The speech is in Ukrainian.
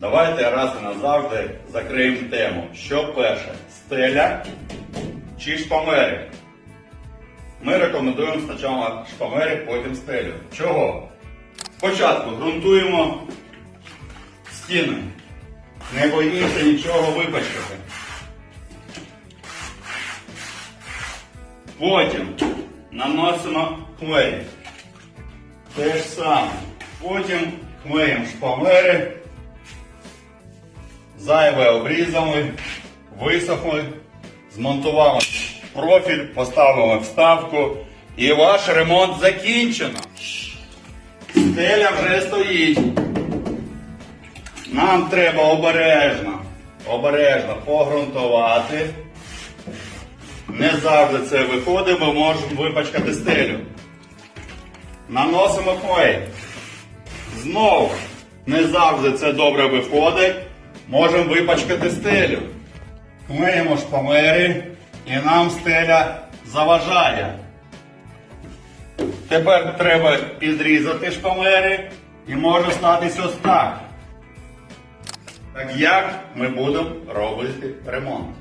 Давайте раз і назавжди закриємо тему. Що перше? Стеля чи шпамери? Ми рекомендуємо спочатку шпамери, потім стелю. Чого? Спочатку ґрунтуємо стіни. Не боїмося нічого випачкати. Потім наносимо клей. Те ж саме. Потім клеїмо шпалери. Зайве обрізали, висохли, змонтували профіль, поставили вставку і ваш ремонт закінчено. Стеля вже стоїть. Нам треба обережно, обережно погрунтувати. Не завжди це виходить, ми можемо випачкати стелю. Наносимо клей. Знову не завжди це добре виходить. Можемо випачкати стелю. Клеїмо шпамери і нам стеля заважає. Тепер треба підрізати шпамери і може статись ось так. Так як ми будемо робити ремонт?